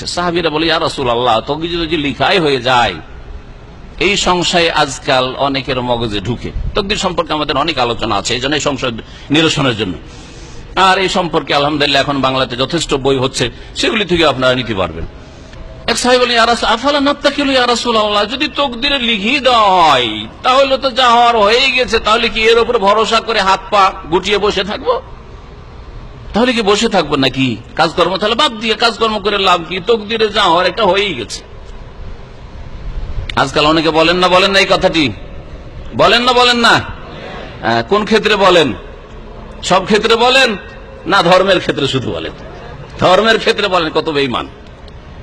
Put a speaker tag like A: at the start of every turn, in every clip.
A: হচ্ছে সাহাবিরা বলে, ইয়া রাসুল আল্লাহ তকদির যদি লিখাই হয়ে যায়, এই সংশয় আজকাল অনেকের মগজে ঢুকে। তকদির সম্পর্কে আমাদের অনেক আলোচনা আছে, এই জন্য এই সংশয় নিরসনের জন্য। আর এই সম্পর্কে আলহামদুলিল্লাহ এখন বাংলাতে যথেষ্ট বই হচ্ছে, সেগুলি থেকে আপনারা নিতে পারবেন। এক সাহেব বলেন আফালা নাত্তাকিল ইয়ারাসুল আল্লাহ যদি তকদিরে লিখি দেওয়া হয় তাহলে তো যা হওয়ার হয়ে গেছে, তাহলে কি এর উপর ভরসা করে হাত পা গুটিয়ে বসে থাকব? তাহলে কি বসে থাকব নাকি? কাজকর্ম তাহলে বাদ দিয়ে কাজকর্ম করে লাভ কি? তকদিরে যা হওয়ার একটা হয়েই গেছে। আজকাল অনেকে বলেন না বলেন না এই কথাটি? বলেন না বলেন না? হ্যাঁ, কোন ক্ষেত্রে বলেন? সব ক্ষেত্রে বলেন? না ধর্মের ক্ষেত্রে শুধু বলেন। ধর্মের ক্ষেত্রে বলেন কত বেইমান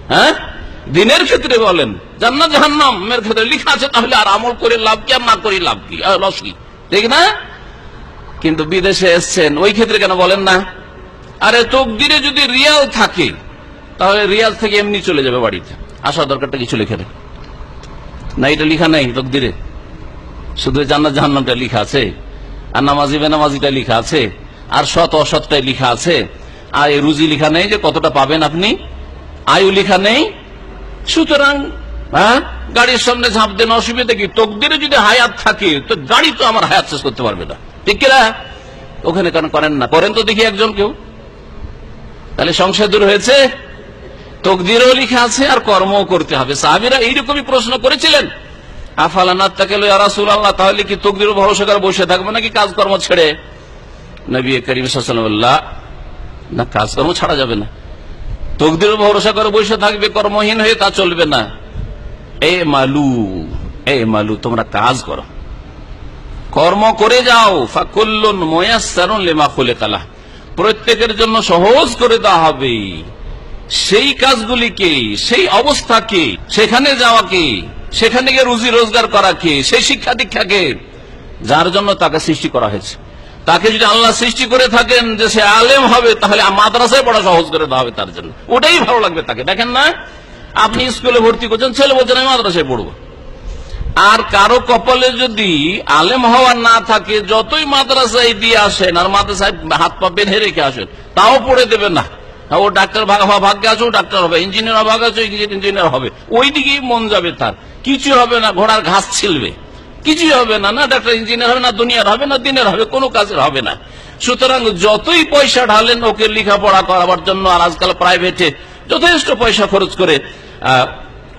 A: হ্যাঁ? দিনের ক্ষেত্রে বলেন। জান্নাত জাহান্নামের ক্ষেত্রে লিখা আছে তাহলে আর আমল করে লাভ কি আর না করে লাভ কি? লস কি? ঠিক না? কিন্তু বিদেশে এসছেন ওই ক্ষেত্রে কেন বলেন না? আরে তকদিরে যদি রিয়াল থাকে, তাহলে রিয়াল থেকে এমনি চলে যাবে বাড়িতে। আসার দরকারটা কিছু লিখে দেন না, এটা লিখা নাই তকদিরে। শুধু জান্নাত জাহান্নামটা লিখা আছে, আর নামাজি বেনামাজিটা লিখা আছে, আর সৎ অসৎটাই লিখা আছে। আর এই রুজি লিখা নেই যে কতটা পাবেন আপনি? আয়ু লিখা নেই। সুতরাং হ্যাঁ গাড়ির সামনে ঝাঁপ দেন অসুবিধা কি? তকদিরে যদি হায়াত থাকে, তো গাড়ি তো আমার হায়াত শেষ করতে পারবে না। ঠিক কিনা? ওখানে কেন করেন না? করেন তো দেখি একজন কেউ। তাহলে সংশয় দূর হয়েছে? তকদিরও লিখা আছে আর কর্মও করতে হবে। সাহাবিরা এইরকমই প্রশ্ন করেছিলেন। তাকে আল্লাহ তাহলে কি ভরসা করে নাকি কাজকর্ম ছেড়ে? করিম না, কাজকর্ম ছাড়া যাবে না। ভরসা করে বসে থাকবে, কর্মহীন হয়ে তা চলবে না। এ মালু এ মালু, তোমরা কাজ করো। কর্ম করে যাও। ফাকুল্লুন ময়াসারুন লেমা খুলে কালা প্রত্যেকের জন্য সহজ করে দেওয়া হবে। সেই কাজগুলিকে, সেই অবস্থাকে, সেখানে যাওয়াকে, সেখানে গিয়ে রুজি রোজগার করাকে, সেই শিক্ষা দীক্ষাকে যার জন্য তাকে সৃষ্টি করা হয়েছে। তাকে যদি আল্লাহ সৃষ্টি করে থাকেন যে সে আলেম হবে, তাহলে মাদ্রাসায় পড়া সহজ করে দেওয়া হবে তার জন্য। ওটাই ভালো লাগবে তাকে। দেখেন না, আপনি স্কুলে ভর্তি করছেন, ছেলে বলছেন, আমি মাদ্রাসায় পড়ব। আর কারও কপালে যদি আলেম হওয়া না থাকে যতই মাদ্রাসায় দিয়ে আসেন আর মাদ্রাসায় হাত পা বেঁধে রেখে আসেন তাও পড়ে দেবে না। হ্যাঁ, ও ডাক্তার ভাগ হওয়া আছে ও ডাক্তার হবে ইঞ্জিনিয়ার ভাগ আছে ইঞ্জিনিয়ার হবে। ওই দিকেই মন যাবে তার। কিছু হবে না ঘোড়ার ঘাস ছিলবে। কিছুই হবে না না ডাক্তার ইঞ্জিনিয়ার হবে না দুনিয়ার হবে না দিনের হবে কোনো কাজের হবে না। সুতরাং যতই পয়সা ঢালেন ওকে লেখাপড়া করাবার জন্য আর আজকাল প্রাইভেটে যথেষ্ট পয়সা খরচ করে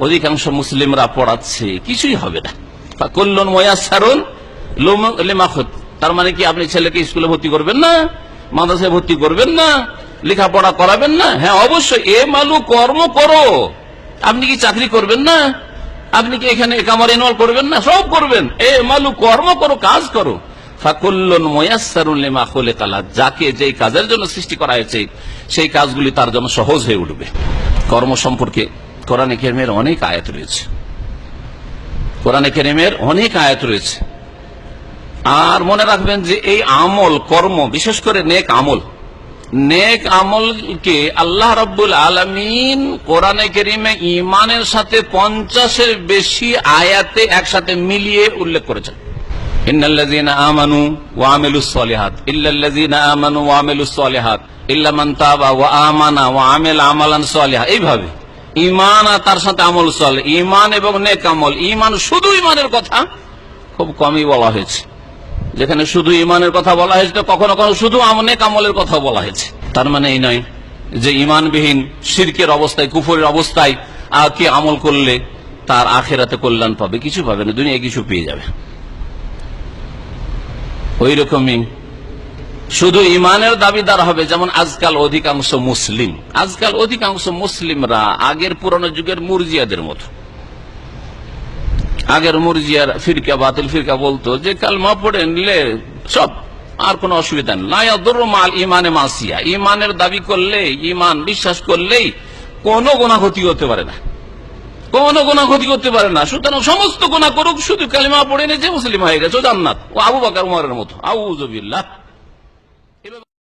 A: অধিকাংশ মুসলিমরা পড়াচ্ছে, কিছুই হবে না। কল্যাণ ময়াসারুন লেমাখত তার মানে কি আপনি ছেলেকে স্কুলে ভর্তি করবেন না? মাদ্রাসায় ভর্তি করবেন না? লেখাপড়া করাবেন না? হ্যাঁ অবশ্যই। এ মালু কর্ম করো। আপনি কি চাকরি করবেন না? আপনি কি এখানে কামার ইনভলভ করবেন না? সব করবেন। এ মালু কর্ম করো, কাজ করো। যাকে যেই কাজের জন্য সৃষ্টি করা হয়েছে, সেই কাজগুলি তার জন্য সহজ হয়ে উঠবে। কর্ম সম্পর্কে কোরআনে কেরিমের অনেক আয়াত রয়েছে। কোরআনে কেরিমের অনেক আয়াত রয়েছে। আর মনে রাখবেন যে এই আমল, কর্ম, বিশেষ করে নেক আমল, নেক আমলকে আল্লাহ রব্বুল আলমিন কোরআনে কেরিমে ইমানের সাথে পঞ্চাশের বেশি আয়াতে একসাথে মিলিয়ে উল্লেখ করেছেন। এইভাবে ইমান আর তার সাথে আমল চলে। ইমান এবং নেক আমল। ইমান শুধু ইমানের কথা খুব কমই বলা হয়েছে। যেখানে শুধু ইমানের কথা বলা হয়েছে কখনো কখনো শুধু নেক আমলের কথা বলা হয়েছে। তার মানে এই নয় যে ইমানবিহীন শিরকের অবস্থায়, কুফরের অবস্থায় আর কি আমল করলে তার আখেরাতে কল্যাণ পাবে? কিছু পাবে না। দুনিয়া কিছু পেয়ে যাবে। ওই রকমই শুধু ইমানের দাবিদার হবে, যেমন আজকাল অধিকাংশ মুসলিম। আজকাল অধিকাংশ মুসলিমরা আগের পুরনো যুগের মুরজিয়াদের মতো। আগের মুরজিয়ার ফিরকা, বাতিল ফিরকা বলতো যে, কালমা পড়ে নিলে সব, আর কোনো অসুবিধা নেই। মাল ইমানে মাসিয়া। ইমানের দাবি করলে ইমান বিশ্বাস করলেই কোনো গোনা ক্ষতি করতে পারে না। কোনো গোনা ক্ষতি করতে পারে না। সুতরাং সমস্ত গোনা করুক, শুধু কালিমা পড়ে নিয়ে যে মুসলিম হয়ে গেছে জান্নাত। ও আবু বাকার, উমারের মতো। জবিল্লাহ